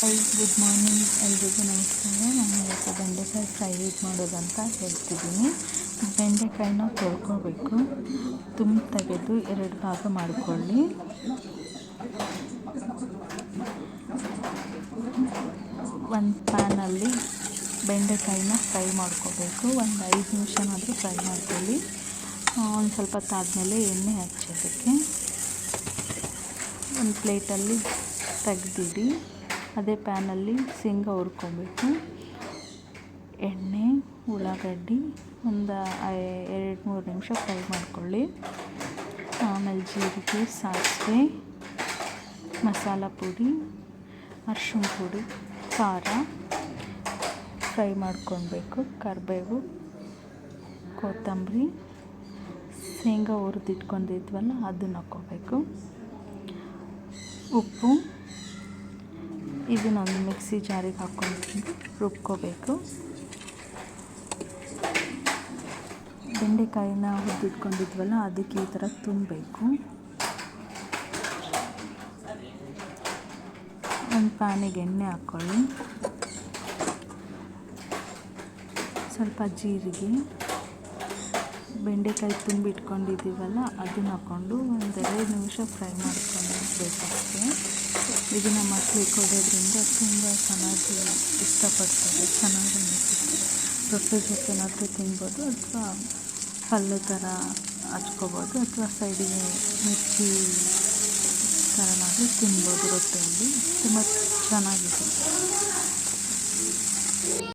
Good morning ಎಲ್ರಿಗೂ ನಮಸ್ಕಾರ. ನಾನು ಇವತ್ತು ಬೆಂಡೆಕಾಯಿ ಫ್ರೈ ಹೇಗೆ ಮಾಡೋದಂತ ಹೇಳ್ತಿದ್ದೀನಿ. ಬೆಂಡೆಕಾಯಿನ ತೊಳ್ಕೊಬೇಕು. ತುಂಬ ತೆಗೆದು ಎರಡು ಭಾಗ ಮಾಡಿಕೊಳ್ಳಿ. ಒಂದು ಪ್ಯಾನಲ್ಲಿ ಬೆಂಡೆಕಾಯಿನ ಫ್ರೈ ಮಾಡ್ಕೋಬೇಕು. ಒಂದು ಐದು ನಿಮಿಷನಾದರೂ ಫ್ರೈ ಮಾಡ್ಕೊಳ್ಳಿ. ಒಂದು ಸ್ವಲ್ಪ ತಾದ್ಮೇಲೆ ಎಣ್ಣೆ ಹಚ್ಚೋದಕ್ಕೆ ಒಂದು ಪ್ಲೇಟಲ್ಲಿ ತೆಗ್ದಿಡಿ. ಅದೇ ಪ್ಯಾನಲ್ಲಿ ಶೇಂಗಾ ಹುರ್ಕೊಬೇಕು. ಎಣ್ಣೆ, ಉಳ್ಳಾಗಡ್ಡಿ ಒಂದು ಎರಡು, ಮೂರು ನಿಮಿಷ ಫ್ರೈ ಮಾಡ್ಕೊಳ್ಳಿ. ಆಮೇಲೆ ಜೀರಿಗೆ, ಸಾಸಿವೆ, ಮಸಾಲ ಪುಡಿ, ಅರ್ಶಿಣ ಪುಡಿ, ಖಾರ ಫ್ರೈ ಮಾಡ್ಕೊಳ್ಬೇಕು. ಕರಿಬೇವು, ಕೊತ್ತಂಬರಿ, ಶೇಂಗಾ ಹುರಿದಿಟ್ಕೊಂಡಿದ್ವಲ್ಲ, ಅದನ್ನ ಹಾಕ್ಕೋಬೇಕು ಉಪ್ಪು ಇದನ್ನೊಂದು ಮಿಕ್ಸಿ ಜಾರಿಗೆ ಹಾಕ್ಕೊಂಡು ರುಬ್ಕೋಬೇಕು. ಬೆಂಡೆಕಾಯಿನ ಹುರಿದಿಟ್ಕೊಂಡಿದ್ವಲ್ಲ, ಅದಕ್ಕೆ ಈ ಥರ ತುಂಬಬೇಕು. ಒಂದು ಪ್ಯಾನಿಗೆ ಎಣ್ಣೆ ಹಾಕ್ಕೊಳ್ಳಿ. ಸ್ವಲ್ಪ ಜೀರಿಗೆ. ಬೆಂಡೆಕಾಯಿ ತುಂಬಿಟ್ಕೊಂಡಿದ್ದೀವಲ್ಲ, ಅದನ್ನ ಹಾಕ್ಕೊಂಡು ಒಂದೆರಡು ನಿಮಿಷ ಫ್ರೈ ಮಾಡ್ಕೊಳ್ಬೇಕಷ್ಟೇ ಇದನ್ನು ಮಕ್ಕಳಿಗೆ ಕೊಡೋದ್ರಿಂದ ತುಂಬ ಚೆನ್ನಾಗಿ ಇಷ್ಟಪಡ್ತಾರೆ, ಚೆನ್ನಾಗಿ ಅನಿಸುತ್ತೆ. ರೊಟ್ಟಿ ಜೊತೆನಾದರೂ ತಿನ್ಬೋದು ಅಥವಾ ಪಲ್ಯ ಥರ ಹಚ್ಕೋಬೋದು ಅಥವಾ ಸೈಡಿಗೆ ಮಿರ್ಚಿ ಥರನಾದರೂ ತಿನ್ಬೋದು ರೊಟ್ಟಿಯಲ್ಲಿ. ತುಂಬ ಚೆನ್ನಾಗಿದೆ.